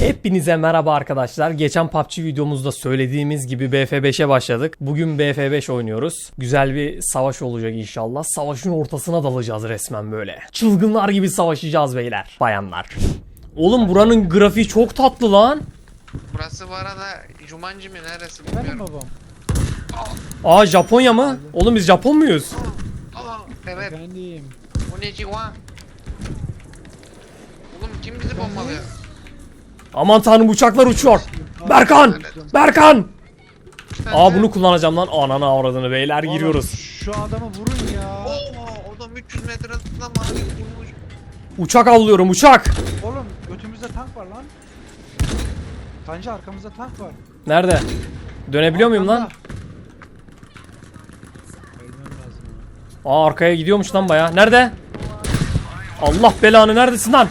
Hepinize merhaba arkadaşlar. Geçen PUBG videomuzda söylediğimiz gibi BF5'e başladık. Bugün BF5 oynuyoruz. Güzel bir savaş olacak inşallah. Savaşın ortasına dalacağız resmen böyle. Çılgınlar gibi savaşacağız beyler, bayanlar. Oğlum buranın grafiği çok tatlı lan. Burası bu arada Jumanji mi neresi Benim bilmiyorum. babam. Aa Japonya mı? Oğlum biz Japon muyuz? Aa, evet. Efendim. Konnichiwa. Oğlum kim bizi bombalıyor? Aman tanrım uçaklar uçuyor. Berkan! Berkan! Aa bunu kullanacağım lan. Ananı avradını beyler Oğlum, giriyoruz. Şu adamı vurun ya. Oo, adam 300 metreden bana bir vurmuş. Uçak avlıyorum uçak. Oğlum götümüzde tank var lan. Kanca arkamızda tank var. Nerede? Dönebiliyor muyum lan? Aa arkaya gidiyormuş lan baya. Nerede? Allah belanı neredesin lan?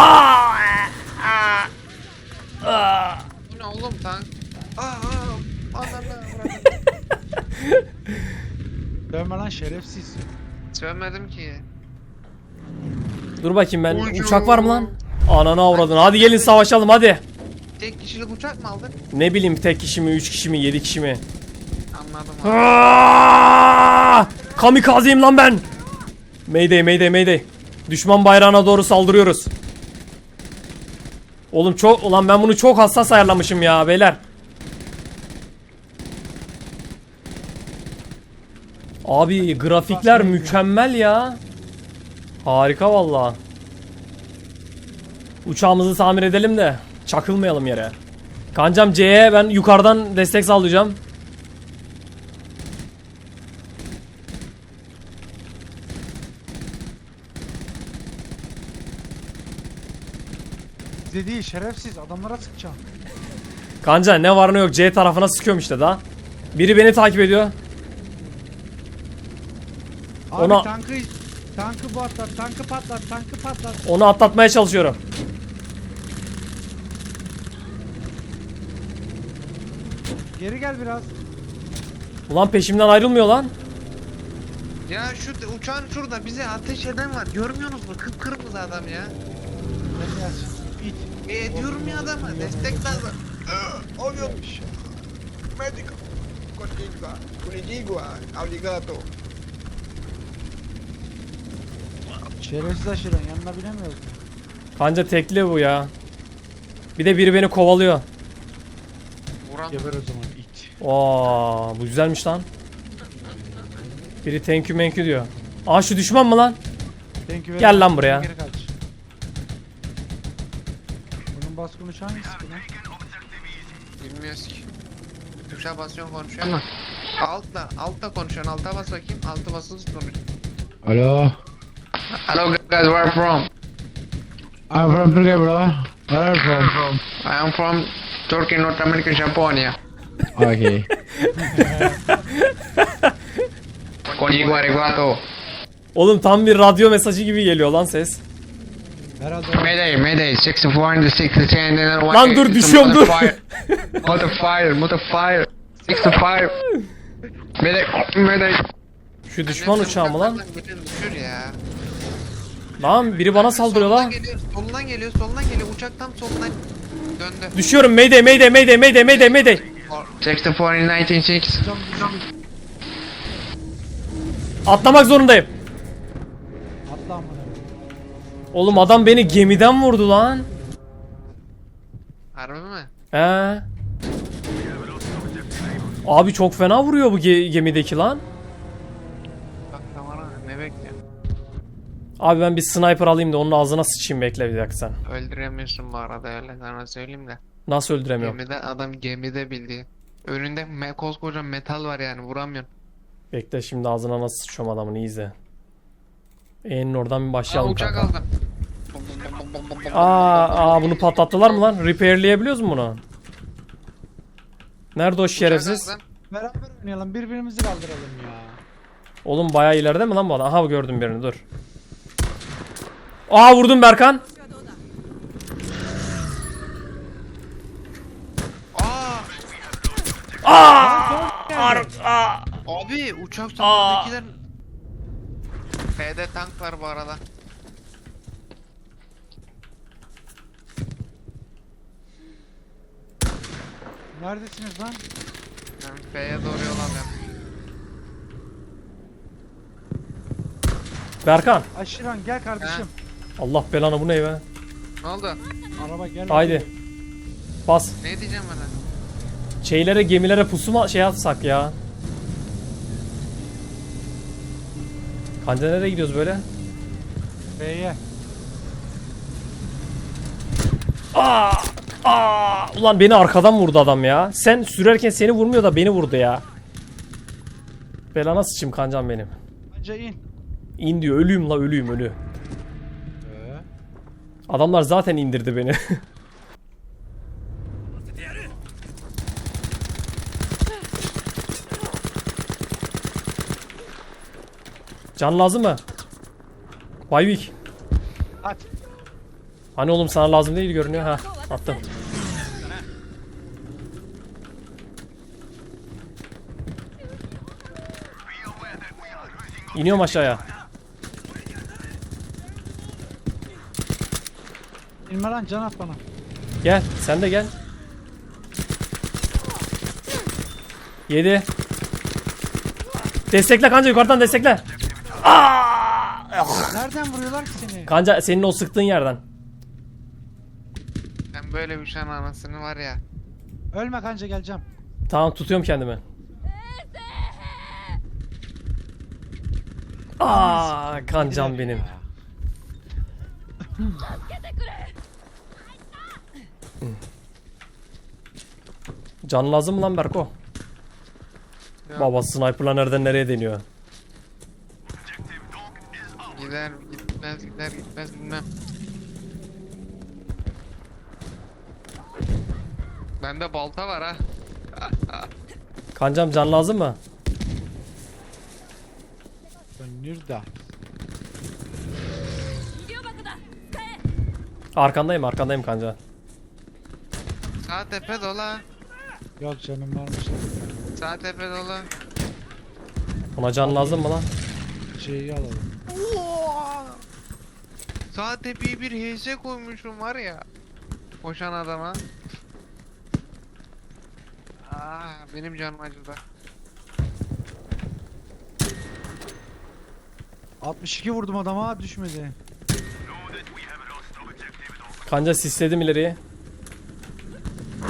Aa! Aa! Aa! Bu ne oğlum tank? Aa, ananı. Dövme lan şerefsiz. Sövmedim ki. Dur bakayım ben. Ucu. Uçak var mı lan? Ananı avradın. Hadi gelin savaşalım hadi. Tek kişilik uçak mı aldın? Ne bileyim tek kişi mi, üç kişi mi, yedi kişi mi? Anladım abi. Kamikazeyim lan ben. Mayday, mayday, mayday. Düşman bayrağına doğru saldırıyoruz. Oğlum çok ulan ben bunu çok hassas ayarlamışım ya beyler. Abi grafikler mükemmel ya. Harika valla. Uçağımızı tamir edelim de çakılmayalım yere. Kancam C'ye ben yukarıdan destek sağlayacağım. Bize değil şerefsiz adamlara sıkacağım. Kanca ne var ne yok C tarafına sıkıyorum işte daha. Biri beni takip ediyor. Abi Ona- tankı tankı patlat, tankı patlat, tankı patlat. Onu atlatmaya çalışıyorum. Geri gel biraz. Ulan peşimden ayrılmıyor lan. Ya şu uçağın şurada bize ateş eden var. Görmüyorsunuz mu? Kıpkırmızı adam ya. Sen gel. E diyorum ya adama destek lazım. Obvio. Medico. Konnichiwa. Konnichiwa. Arigato. Şerefsiz aşırın yanına binemiyoruz. Kanca tekli bu ya. Bir de biri beni kovalıyor. Vuran Geber o zaman it. Oo, bu güzelmiş lan. Biri thank you thank you diyor. Aa şu düşman mı lan? Thank you Gel lan buraya. Geri kaç. Baskın uçağı hangisi ki lan? Bilmiyoruz ki. Tuşa basıyorsun konuşuyorsun ama. Altla, altta konuşuyorsun. Alta bas bakayım. Altı basılı tut konuş. Hello, Hello guys, where are you from? I'm from Turkey, bro. Where are you from? I am from Turkey, North America, Japonia. Okay. Konnichiwa, arigato. Oğlum tam bir radyo mesajı gibi geliyor lan ses. Herhalde Mayday, mayday. 64 in the 60 and then one. Lan dur, düşüyorum, dur. Motherfire, motherfire. 65. Mayday, mayday. Şu düşman uçağı mı lan? Düşür ya. Lan biri bana saldırıyor lan. Geliyor, solundan geliyor, solundan geliyor. Uçak tam solundan döndü. Düşüyorum mayday mayday mayday mayday mayday mayday. 64 in 1960. Atlamak zorundayım. Oğlum adam beni gemiden vurdu lan. Harbi mi? He. Abi çok fena vuruyor bu ge- gemideki lan. Bak tamam ne bekliyorsun? Abi ben bir sniper alayım da onun ağzına sıçayım bekle bir dakika sen. Öldüremiyorsun bu arada öyle sana söyleyeyim de. Nasıl öldüremiyorum? Gemide adam gemide bildiği. Önünde me koskoca metal var yani vuramıyorsun. Bekle şimdi ağzına nasıl sıçıyorum adamın iyi izle. E'nin oradan bir Aa başlayalım uçak kanka. aldım. Aa, aa bunu patlattılar mı lan? Repairleyebiliyoruz mu bunu? Nerede o şerefsiz? Beraber oynayalım birbirimizi kaldıralım ya. Oğlum bayağı ileride mi lan bu adam? Aha gördüm birini dur. Aa vurdum Berkan. Aa! Aa! Aa! Abi uçak sonundakiler F'de tank var bu arada. Neredesiniz lan? Ben B'ye doğru yol alıyorum. Berkan. Aşiran gel kardeşim. Allah belanı bu ne be? Ne oldu? Araba gel. Haydi. Bas. Ne diyeceğim bana? Şeylere gemilere pusu mu şey atsak ya? Kanca nereye gidiyoruz böyle? B'ye. Aa! Aa! Ulan beni arkadan vurdu adam ya. Sen sürerken seni vurmuyor da beni vurdu ya. Belana sıçayım kancam benim. Önce in. İn diyor ölüyüm la ölüyüm ölü. Ee? Adamlar zaten indirdi beni. Can lazım mı? Bayvik. At. Hani oğlum sana lazım değil görünüyor ha. Attım. İniyorum aşağıya. İnme lan can at bana. Gel sen de gel. Yedi. Destekle kanca yukarıdan destekle. Nereden vuruyorlar ki seni? Kanca senin o sıktığın yerden. Böyle bir şan anasını var ya. Ölme kanca geleceğim. Tamam tutuyorum kendimi. Aa kancam benim. Can lazım mı lan Berko? Ya, Baba sniper'la nereden nereye deniyor? Gider gitmez gider gitmez bilmem. Bende balta var ha. Kancam can lazım mı? Nerede? Arkandayım arkandayım kanca. Sağ tepe dola. Yok canım varmış. Sağ tepe dola. Buna can lazım mı lan? Şeyi alalım. Sağ tepeye bir HS koymuşum var ya. Koşan adama. Aa, benim canım acıdı. 62 vurdum adama düşmedi. Kanca sisledim ileriye.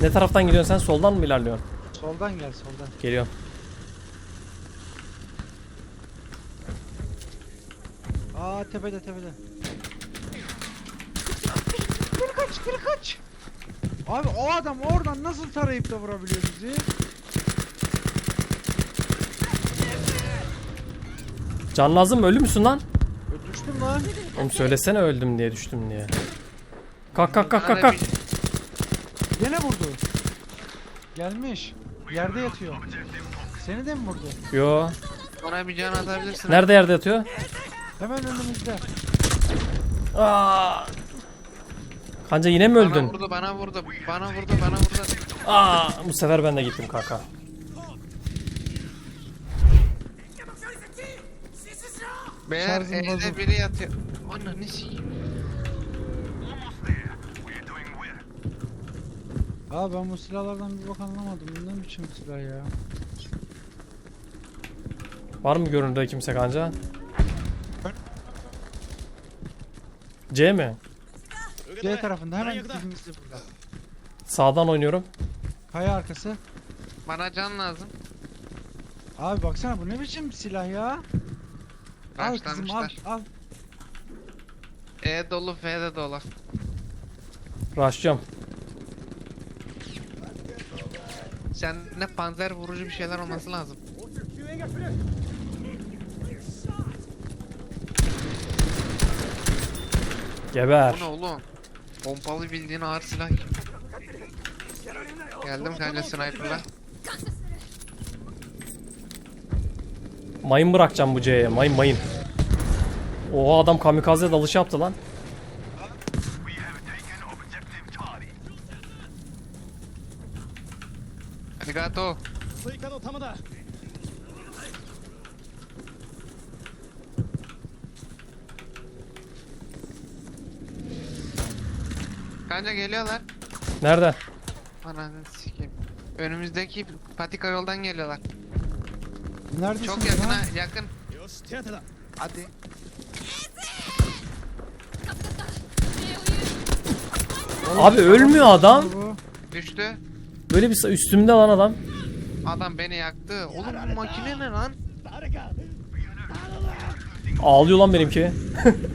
Ne taraftan gidiyorsun sen? Soldan mı ilerliyorsun? Soldan gel soldan. Geliyorum. Aa tepede tepede. Geri kaç geri kaç. Abi o adam oradan nasıl tarayıp da vurabiliyor bizi? Can lazım mı? Ölü müsün lan? Ö, Düştüm lan. Oğlum söylesene öldüm diye düştüm diye. Kalk kalk kalk kalk kalk. Gene vurdu. Gelmiş. Yerde yatıyor. Seni de mi vurdu? Yo. Bana bir can atabilirsin. Nerede yerde yatıyor? Hemen önümüzde. Aa. Kanca yine mi Bana öldün? vurdu, bana vurdu, bana vurdu, bana vurdu. Aa, bu sefer ben de gittim kanka. Beyler Şarjım evde biri yatıyor. Ananı sikeyim. Aa ben bu silahlardan bir bak anlamadım. Bu ne biçim silah ya? Var mı görüntüde kimse kanca? C mi? C tarafında hemen dibimizde burada. Sağdan oynuyorum. Kaya arkası. Bana can lazım. Abi baksana bu ne biçim silah ya? Al kızım al al. E dolu, F de dolu. Rushlıyorum. Sen ne panzer vurucu bir şeyler olması lazım. Geber. Bu ne oğlum? Pompalı bildiğin ağır silah. Geldim kanka sniper'la. Mayın bırakacağım bu C'ye. Mayın mayın. Oha adam kamikaze dalışı yaptı lan. Kanka geliyorlar. Nerede? Ananı sikeyim. Önümüzdeki patika yoldan geliyorlar. Neredesin Çok yakın ha yakın. Hadi. Abi ölmüyor adam. Düştü. Böyle bir sa- üstümde lan adam. Adam beni yaktı. Oğlum bu makine ne lan? Ağlıyor lan benimki.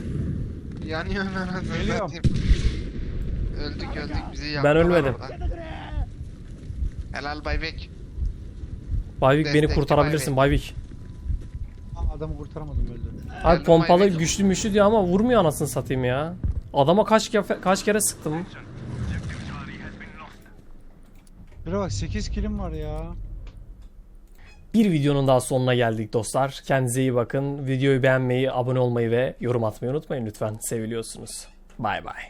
Yanıyor anasını Ölüyorum. satayım. Öldük öldük bizi Ben yaktılar ölmedim. orada. Helal Baybek. Bayvik beni kurtarabilirsin Bayvik. Aa, adamı kurtaramadım öldü. Abi Geldim pompalı Bayvik. güçlü müşlü diyor ama vurmuyor anasını satayım ya. Adama kaç kefe- kaç kere sıktım. Şuraya bak 8 kilim var ya. Bir videonun daha sonuna geldik dostlar. Kendinize iyi bakın. Videoyu beğenmeyi, abone olmayı ve yorum atmayı unutmayın lütfen. Seviliyorsunuz. Bay bay.